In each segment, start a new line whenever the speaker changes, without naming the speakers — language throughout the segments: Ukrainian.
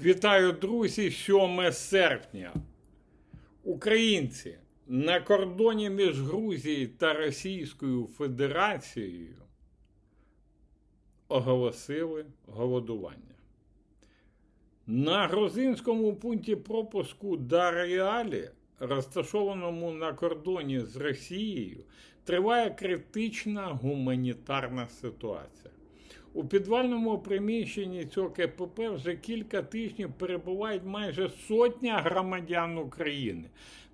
Вітаю, друзі, 7 серпня. Українці на кордоні між Грузією та Російською Федерацією оголосили голодування. На грузинському пункті пропуску Даріалі, розташованому на кордоні з Росією, триває критична гуманітарна ситуація. У підвальному приміщенні цього КПП вже кілька тижнів перебувають майже сотня громадян України,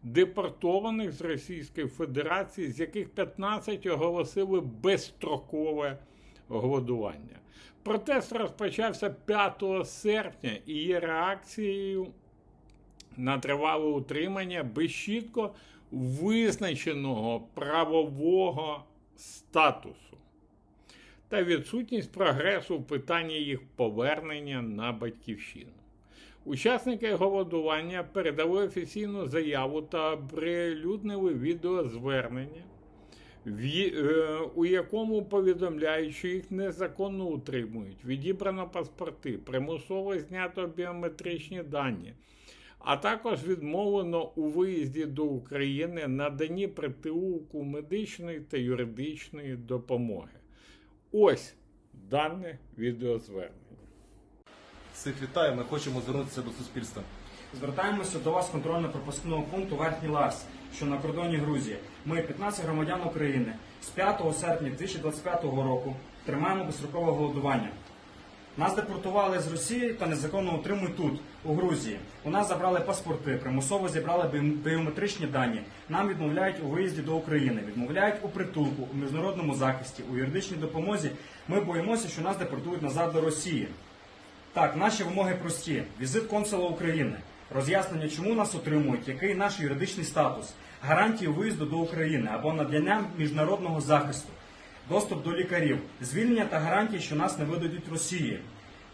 депортованих з Російської Федерації, з яких 15 оголосили безстрокове голодування. Протест розпочався 5 серпня і є реакцією на тривале утримання без чітко визначеного правового статусу та відсутність прогресу в питанні їх повернення на батьківщину. Учасники голодування передали офіційну заяву та оприлюднили відеозвернення, е, у якому повідомляють, що їх незаконно утримують, відібрано паспорти, примусово знято біометричні дані, а також відмовлено у виїзді до України наданні притулку медичної та юридичної допомоги. Ось дане відеозвернення.
Всіх вітаю, ми хочемо звернутися до суспільства.
Звертаємося до вас з контрольно-пропускного пункту Верхній Ларс, що на кордоні Грузії. Ми, 15 громадян України, з 5 серпня 2025 року тримаємо безстрокове голодування. Нас депортували з Росії та незаконно утримують тут, у Грузії. У нас забрали паспорти, примусово зібрали біом- біометричні дані. Нам відмовляють у виїзді до України, відмовляють у притулку, у міжнародному захисті, у юридичній допомозі. Ми боїмося, що нас депортують назад до Росії. Так, наші вимоги прості: візит консула України, роз'яснення, чому нас отримують, який наш юридичний статус, гарантії виїзду до України або надання міжнародного захисту, доступ до лікарів, звільнення та гарантії, що нас не видадуть Росії.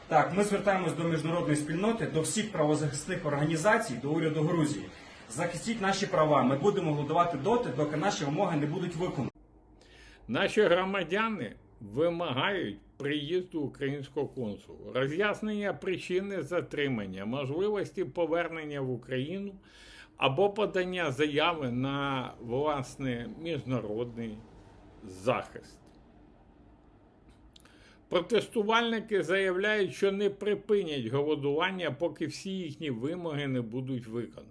Так, ми звертаємось до міжнародної спільноти, до всіх правозахисних організацій, до уряду Грузії. Захистіть наші права. Ми будемо голодувати доти, доки наші вимоги не будуть виконані.
Наші громадяни вимагають приїзду українського консулу, роз'яснення причини затримання, можливості повернення в Україну або подання заяви на власне міжнародний захист. Протестувальники заявляють, що не припинять голодування, поки всі їхні вимоги не будуть виконані.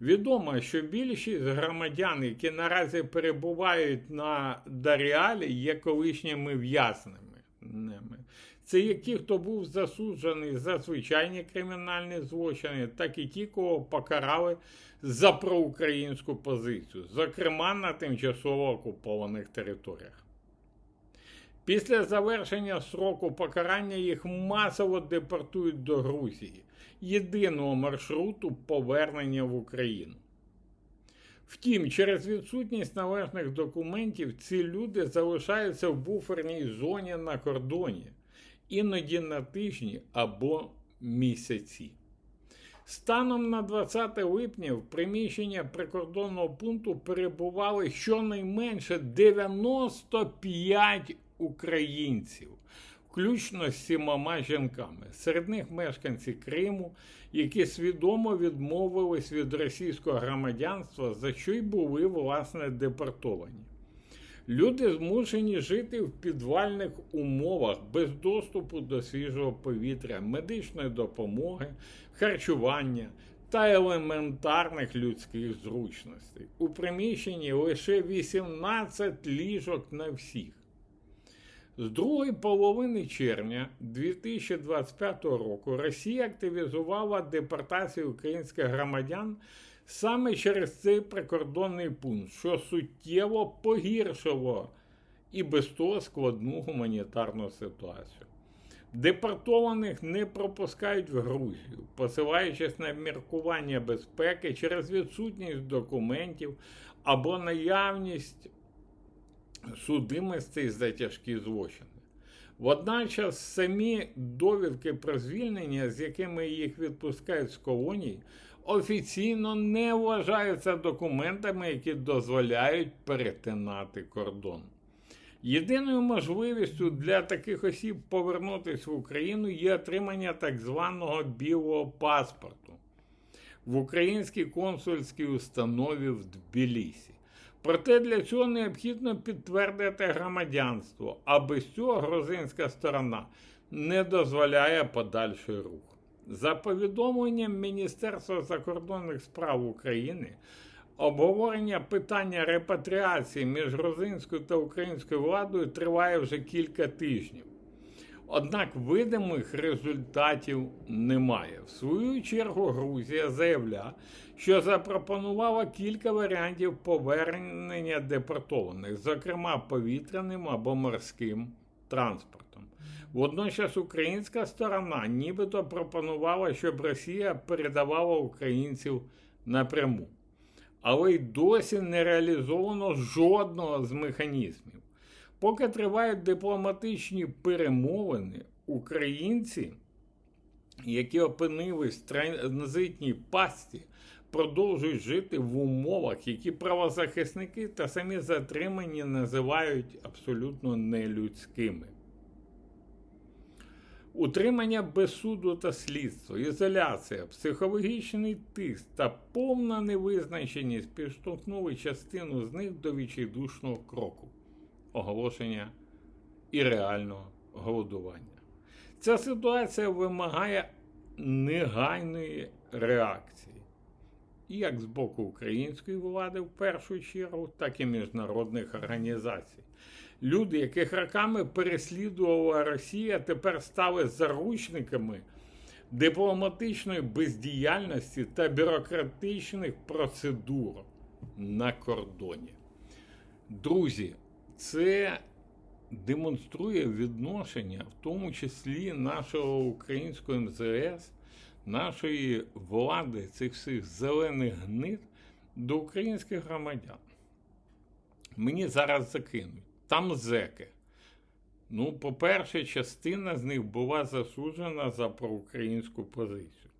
Відомо, що більшість громадян, які наразі перебувають на Даріалі, є колишніми в'язними. Це є ті, хто був засуджений за звичайні кримінальні злочини, так і ті, кого покарали за проукраїнську позицію, зокрема на тимчасово окупованих територіях. Після завершення сроку покарання їх масово депортують до Грузії, єдиного маршруту повернення в Україну. Втім, через відсутність належних документів ці люди залишаються в буферній зоні на кордоні, іноді на тижні або місяці. Станом на 20 липня в приміщення прикордонного пункту перебували щонайменше 95 українців, включно з сімома жінками. Серед них мешканці Криму, які свідомо відмовились від російського громадянства, за що й були власне депортовані. Люди змушені жити в підвальних умовах без доступу до свіжого повітря, медичної допомоги, харчування та елементарних людських зручностей. У приміщенні лише 18 ліжок на всіх. З другої половини червня 2025 року Росія активізувала депортацію українських громадян саме через цей прикордонний пункт, що суттєво погіршило і без того складну гуманітарну ситуацію. Депортованих не пропускають в Грузію, посилаючись на міркування безпеки через відсутність документів або наявність судимостей за тяжкі злочини. Водночас самі довідки про звільнення, з якими їх відпускають з колоній, офіційно не вважаються документами, які дозволяють перетинати кордон. Єдиною можливістю для таких осіб повернутися в Україну є отримання так званого білого паспорту в українській консульській установі в Тбілісі. Проте для цього необхідно підтвердити громадянство, а без цього грузинська сторона не дозволяє подальший рух. За повідомленням Міністерства закордонних справ України, обговорення питання репатріації між грузинською та українською владою триває вже кілька тижнів. Однак видимих результатів немає. В свою чергу Грузія заявляє, що запропонувала кілька варіантів повернення депортованих, зокрема повітряним або морським транспортом. Водночас українська сторона нібито пропонувала, щоб Росія передавала українців напряму. Але й досі не реалізовано жодного з механізмів. Поки тривають дипломатичні перемовини, українці, які опинились в транзитній пасті, продовжують жити в умовах, які правозахисники та самі затримані називають абсолютно нелюдськими. Утримання без суду та слідства, ізоляція, психологічний тиск та повна невизначеність підштовхнули частину з них до відчайдушного кроку оголошення і реального голодування. Ця ситуація вимагає негайної реакції, як з боку української влади в першу чергу, так і міжнародних організацій. Люди, яких роками переслідувала Росія, тепер стали заручниками дипломатичної бездіяльності та бюрократичних процедур на кордоні. Друзі, це демонструє відношення, в тому числі нашого українського МЗС, нашої влади, цих всіх зелених гнид до українських громадян. Мені зараз закинуть. Там зеки. Ну, по-перше, частина з них була засуджена за проукраїнську позицію.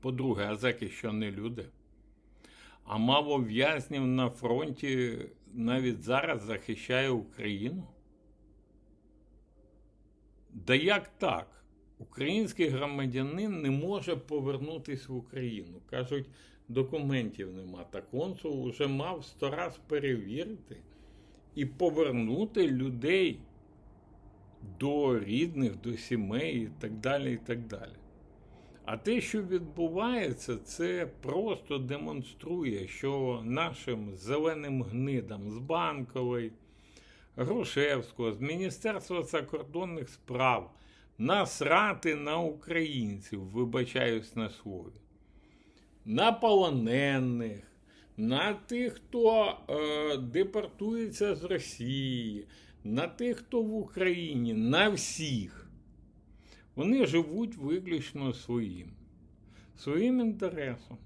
По-друге, а зеки що не люди? А мало в'язнів на фронті навіть зараз захищає Україну? Да як так? Український громадянин не може повернутися в Україну. Кажуть, документів нема. Та консул вже мав сто раз перевірити і повернути людей до рідних, до сімей і так далі. і так далі. А те, що відбувається, це просто демонструє, що нашим зеленим гнидам з Банкової, Грушевського, з Міністерства закордонних справ насрати на українців, вибачаюсь на слові, на полонених, на тих, хто е, депортується з Росії, на тих, хто в Україні, на всіх. Вони живуть виключно своїм, своїм інтересом.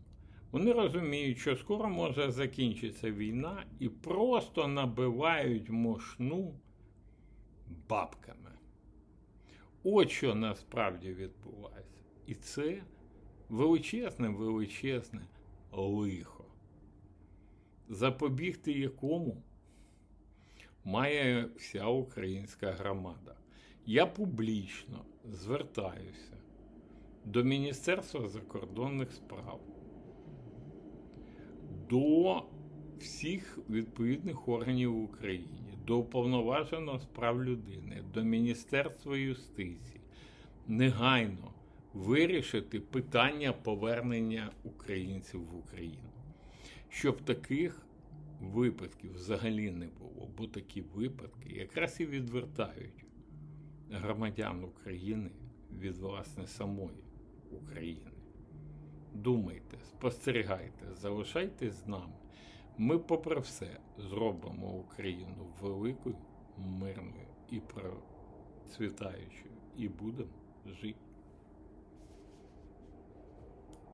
Вони розуміють, що скоро може закінчитися війна і просто набивають мошну бабками. От що насправді відбувається. І це величезне, величезне лихо, запобігти якому має вся українська громада. Я публічно звертаюся до Міністерства закордонних справ, до всіх відповідних органів в Україні, до уповноваженого з прав людини, до Міністерства юстиції негайно вирішити питання повернення українців в Україну, щоб таких випадків взагалі не було, бо такі випадки якраз і відвертають громадян України від власне самої України. Думайте, спостерігайте, залишайтесь з нами. Ми, попри все, зробимо Україну великою, мирною і процвітаючою, і будемо жити.